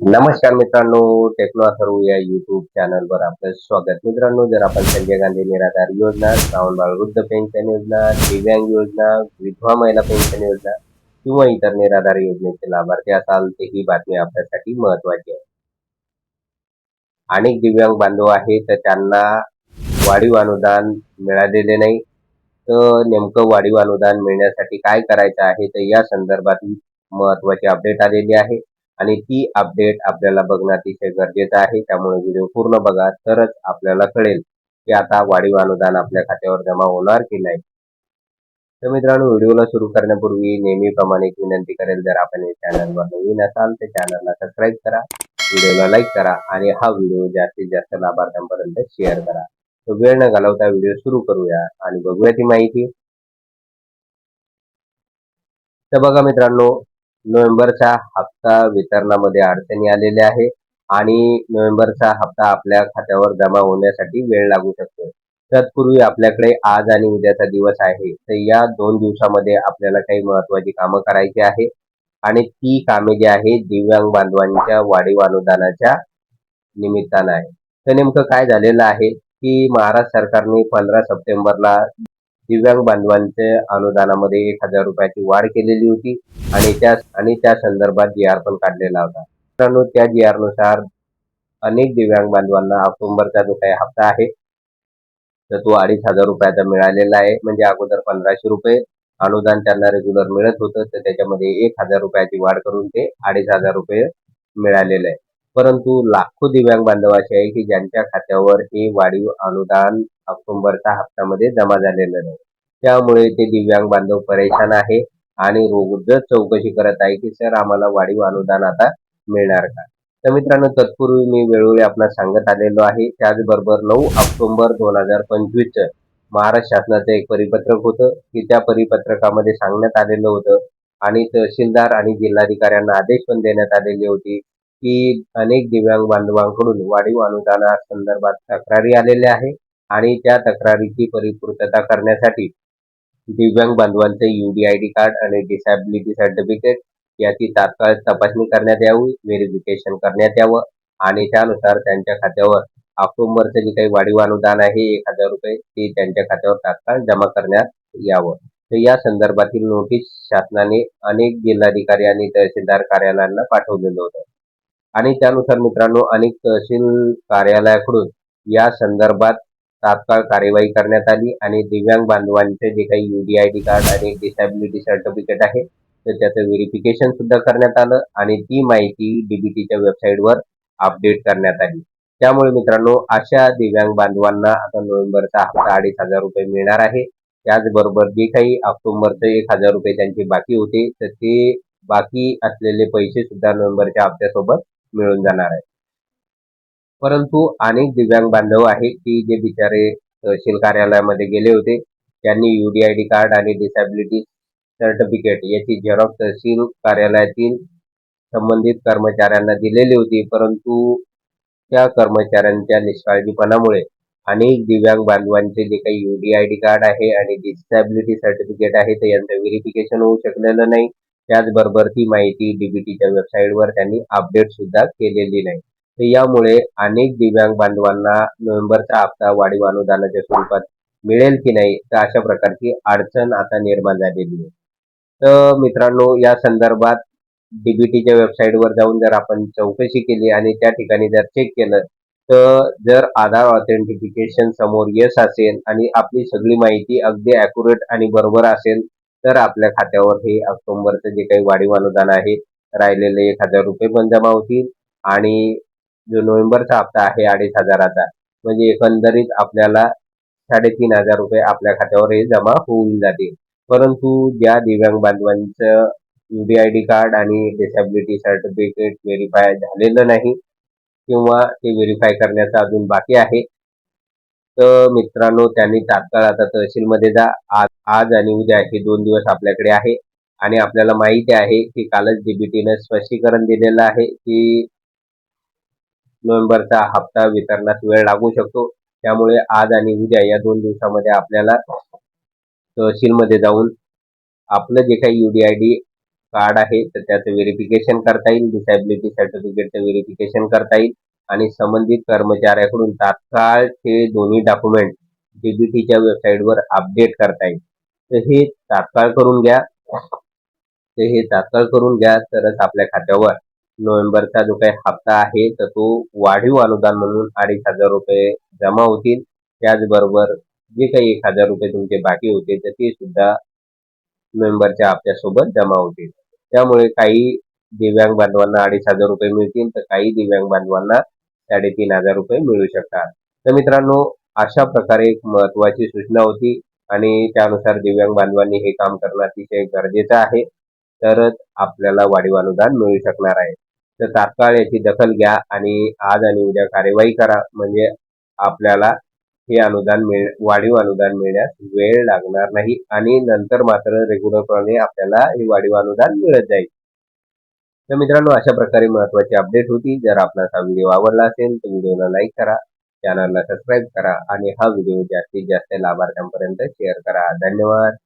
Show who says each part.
Speaker 1: नमस्कार मित्रांनो टेक्नो थरू या युट्यूब चॅनलवर आपलं स्वागत. मित्रांनो जर आपण संजय गांधी निराधार योजना श्रावण बाळ वृद्ध पेन्शन योजना दिव्यांग योजना विधवा महिला पेन्शन योजना किंवा इतर निराधार योजनेचे लाभार्थी असाल तर ही बातमी आपल्यासाठी महत्वाची आहे. अनेक दिव्यांग बांधव आहेत तर त्यांना वाढीव अनुदान मिळालेले नाही. तर नेमकं वाढीव अनुदान मिळण्यासाठी काय करायचं आहे तर या संदर्भात महत्वाची अपडेट आलेली आहे. आणि ती अपडेट आपल्याला बघणं अतिशय गरजेचं आहे. त्यामुळे व्हिडिओ पूर्ण बघा तरच आपल्याला कळेल की आता वाढीव अनुदान आपल्या खात्यावर जमा होणार की नाही. तर मित्रांनो व्हिडिओला सुरू करण्यापूर्वी नेहमीप्रमाणे एक विनंती करेल जर आपण या चॅनलवर नवीन असाल तर चॅनलला सबस्क्राईब करा व्हिडिओला लाईक करा आणि हा व्हिडिओ जास्तीत जास्त लाभार्थ्यांपर्यंत शेअर करा. तर वेळ न घालवता व्हिडिओ सुरू करूया आणि बघूया ती माहिती. तर बघा मित्रांनो नोव्हेंबरचा हप्ता वितरणामध्ये अडचणी आलेल्या आहे आणि नोव्हेंबरचा हप्ता आपल्या खात्यावर जमा होण्यासाठी वेळ लागू शकतो. तत्पूर्वी आपल्याकडे आज आणि उद्याचा दिवस आहे. तर या दोन दिवसामध्ये आपल्याला काही महत्वाची कामं करायची आहे आणि ती कामे जी आहेत दिव्यांग बांधवांच्या वाढीव अनुदानाच्या निमित्तानं आहे तर नेमकं काय झालेलं आहे की महाराष्ट्र सरकारने पंधरा सप्टेंबरला दिव्यांग बांधवांच्या अनुदानामध्ये एक हजार रुपयाची वाढ केलेली होती आणि त्या आणि त्या संदर्भात जी आर पण काढलेला होता. मित्रांनो त्या जी आरनुसार अनेक दिव्यांग बांधवांना ऑक्टोबरचा जो काही हप्ता आहे तर तो अडीच हजार रुपयाचा मिळालेला आहे. म्हणजे अगोदर पंधराशे रुपये अनुदान त्यांना रेग्युलर मिळत होतं तर त्याच्यामध्ये एक हजार रुपयाची वाढ करून ते अडीच हजार रुपये मिळालेले आहे. परंतु लाखो दिव्यांग बांधव असे आहे की ज्यांच्या खात्यावर हे वाढीव अनुदान ऑक्टोबरच्या हप्त्यामध्ये जमा झालेलं नाही. त्यामुळे ते दिव्यांग बांधव परेशान आहे आणि रोजच चौकशी करत आहे की सर आम्हाला वाढीव अनुदान आता मिळणार का? तर मित्रांनो तत्पूर्वी मी वेळोवेळी आपल्याला सांगत आलेलो आहे त्याचबरोबर नऊ ऑक्टोबर दोन हजार पंचवीस महाराष्ट्र शासनाचं एक परिपत्रक होतं की त्या परिपत्रकामध्ये सांगण्यात आलेलं होतं आणि तहसीलदार आणि जिल्हाधिकाऱ्यांना आदेश पण देण्यात आलेले होते की अनेक दिव्यांग बांधवांकडून वाढीव अनुदाना संदर्भात तक्रारी आलेल्या आहे आणि त्या तक्रारीची परिपूर्तता करण्यासाठी दिव्यांग बांधवांचे यूडीआयडी कार्ड आणि डिसॅबिलिटी सर्टिफिकेट याची तात्काळ तपासणी करण्यात यावी व्हेरिफिकेशन करण्यात यावं आणि त्यानुसार त्यांच्या खात्यावर ऑक्टोबरचं जे काही वाढीव अनुदान आहे एक हजार रुपये ते त्यांच्या खात्यावर तात्काळ जमा करण्यात यावं. तर या संदर्भातील नोटीस शासनाने अनेक जिल्हाधिकारी आणि तहसीलदार कार्यालयांना पाठवलेलं होतं. आणि त्यानुसार मित्रांनो अनेक तहसील कार्यालयाकडून या संदर्भात तात्काळ कार्यवाही करण्यात आली आणि दिव्यांग बांधवांचे जे काही युडीआयडी कार्ड आणि डिसॅबिलिटी सर्टिफिकेट आहे तर त्याचं व्हेरिफिकेशन सुद्धा करण्यात आलं आणि ती माहिती डीबीटीच्या वेबसाईटवर अपडेट करण्यात आली. त्यामुळे मित्रांनो अशा दिव्यांग बांधवांना आता नोव्हेंबरचा हप्ता अडीच हजार रुपये मिळणार आहे. त्याचबरोबर जे काही ऑक्टोबरचे एक हजार रुपये त्यांचे बाकी होते तर ते बाकी असलेले पैसे सुद्धा नोव्हेंबरच्या हप्त्यासोबत मिळून जाणार आहे. परंतु अनेक दिव्यांग बांधव आहेत की जे बिचारे तहसील कार्यालयामध्ये गेले होते. त्यांनी युडीआयडी कार्ड आणि डिसॅबिलिटी सर्टिफिकेट याची झेरॉक्स तहसील कार्यालयातील संबंधित कर्मचाऱ्यांना दिलेली होती. परंतु त्या कर्मचाऱ्यांच्या निष्काळजीपणामुळे अनेक दिव्यांग बांधवांचे जे काही यूडीआयडी कार्ड आहे आणि डिसॅबिलिटी सर्टिफिकेट आहे तर यांचं व्हेरिफिकेशन होऊ शकलेलं नाही. त्याचबरोबर ती माहिती डीबीटीच्या वेबसाईटवर त्यांनी अपडेट सुद्धा केलेली नाही. यामुळे अनेक दिव्यांग बांधवांना नोव्हेंबरचा हप्ता वाढीव अनुदानाच्या स्वरूपात मिळेल की नाही तर अशा प्रकारची अडचण आता निर्माण झालेली आहे. तर मित्रांनो या संदर्भात डीबीटीच्या वेबसाईटवर जाऊन जर आपण चौकशी केली आणि त्या ठिकाणी जर चेक केलं तर जर आधार ऑथेंटिफिकेशन समोर येस असेल आणि आपली सगळी माहिती अगदी अॅक्युरेट आणि बरोबर असेल तर आपल्या खात्यावर हे ऑक्टोबरचं जे काही वाढीव अनुदान आहे राहिलेले एक हजार रुपये पण जमा होतील आणि जो नोव्हेंबरचा हप्ता आहे अडीच हजाराचा म्हणजे एकंदरीत आपल्याला साडेतीन हजार रुपये आपल्या खात्यावर हे जमा होऊन जातील. परंतु ज्या दिव्यांग बांधवांचं युडीआयडी कार्ड आणि डिसॅबिलिटी सर्टिफिकेट व्हेरीफाय झालेलं नाही किंवा ते व्हेरीफाय करण्याचं अजून बाकी आहे तर मित्रांनो त्यांनी तात्काळ आता तहसीलमध्ये जा. आज आज आणि उद्या हे दोन दिवस आपल्याकडे आहे. आणि आपल्याला माहिती आहे की कालच डीबीटीनं स्पष्टीकरण दिलेलं आहे की नोव्हेंबरचा हप्ता वितरणास वेळ लागू शकतो. त्यामुळे आज आणि उद्या या दोन दिवसामध्ये आपल्याला तहसीलमध्ये जाऊन आपलं जे काही यूडीआयडी कार्ड आहे तर त्याचं व्हेरिफिकेशन करता येईल. डिसॅबिलिटी सर्टिफिकेटचं व्हेरिफिकेशन करता येईल. आणि संबंधित कर्मचाऱ्याकडून तात्काळचे दोन्ही डॉक्युमेंट डीबीटीच्या वेबसाईटवर अपडेट करता येईल. तर हे तात्काळ करून घ्या. तर हे तात्काळ करून घ्या. तरच आपल्या खात्यावर नोव्हेंबरचा जो काही हप्ता आहे तर तो वाढीव अनुदान म्हणून अडीच हजार रुपये जमा होतील. त्याचबरोबर जे काही एक हजार रुपये तुमचे बाकी होते तर ते सुद्धा नोव्हेंबरच्या हप्त्यासोबत जमा होतील. त्यामुळे काही दिव्यांग बांधवांना अडीच हजार रुपये मिळतील तर काही दिव्यांग बांधवांना साडेतीन हजार रुपये मिळू शकतात. तर मित्रांनो अशा प्रकारे एक महत्वाची सूचना होती आणि त्यानुसार दिव्यांग बांधवांनी हे काम करणं अतिशय गरजेचं आहे. तरच आपल्याला वाढीव अनुदान मिळू शकणार आहे. तर तात्काळ याची दखल घ्या आणि आज आणि उद्या कार्यवाही करा. म्हणजे आपल्याला हे अनुदान मिळ वाढीव अनुदान मिळण्यास वेळ लागणार नाही आणि नंतर मात्र रेग्युलरप्रमाणे आपल्याला हे वाढीव अनुदान मिळत जाईल. तर मित्रांनो अशा प्रकारे महत्वाची अपडेट होती. जर आपणास हा व्हिडिओ आवडला असेल तर व्हिडिओला लाईक करा चॅनलला सबस्क्राईब करा आणि हा व्हिडिओ जास्तीत जास्त लाभार्थ्यांपर्यंत शेअर करा. धन्यवाद.